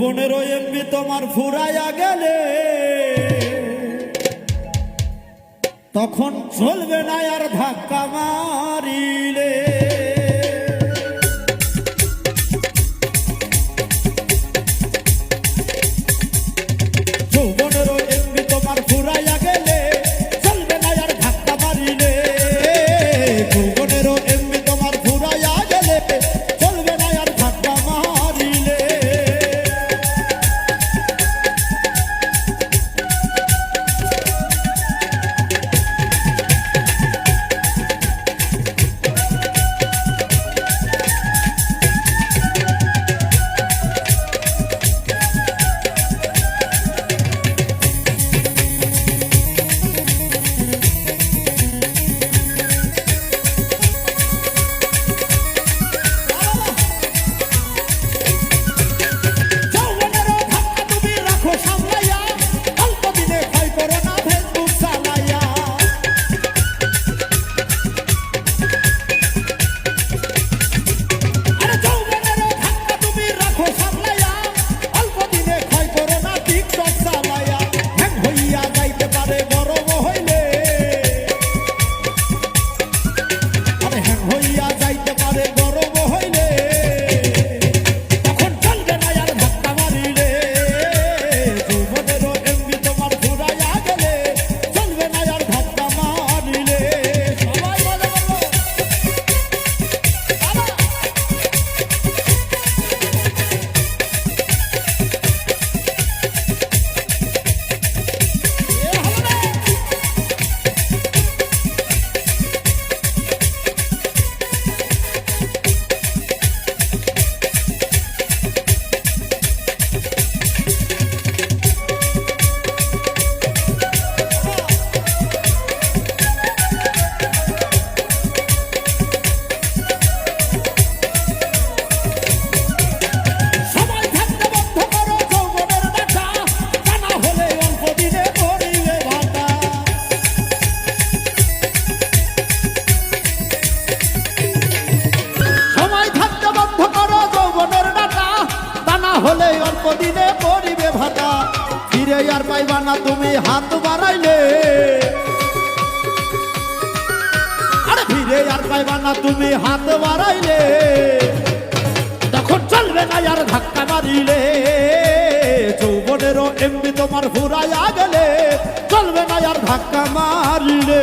পনেরো এমবি তোমার ফুরাইয়া গেলে তখন চলবে না আর ধাক্কা মারিলে অল্প পড়িবে ভাটা ফিরে আর পাইবা না তুমি হাত বাড়াইলে। আরে ফিরে আর পাইবা না তুমি হাত বাড়াইলে। তখন চলবে না আর ধাক্কা মারিলে। যৌবনেরও এমনি তোমার ফুরাইয়া গেলে। চলবে না আর ধাক্কা মারিলে।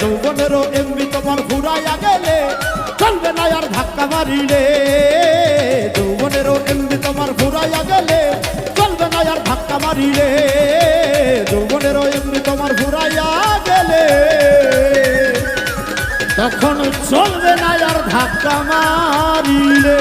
যৌবনেরও এমনি তোমার ফুরাইয়া গেলে, চলবে না আর ধাক্কা মারিলে। যৌবনেরও এমনি তোমার ফুরাইয়া গেলে, চলবে না আর ধাক্কা মারিলে। যৌবনেরও এমনি তোমার ফুরাইয়া গেলে। তখন চলবে না আর ধাক্কা মারিলে।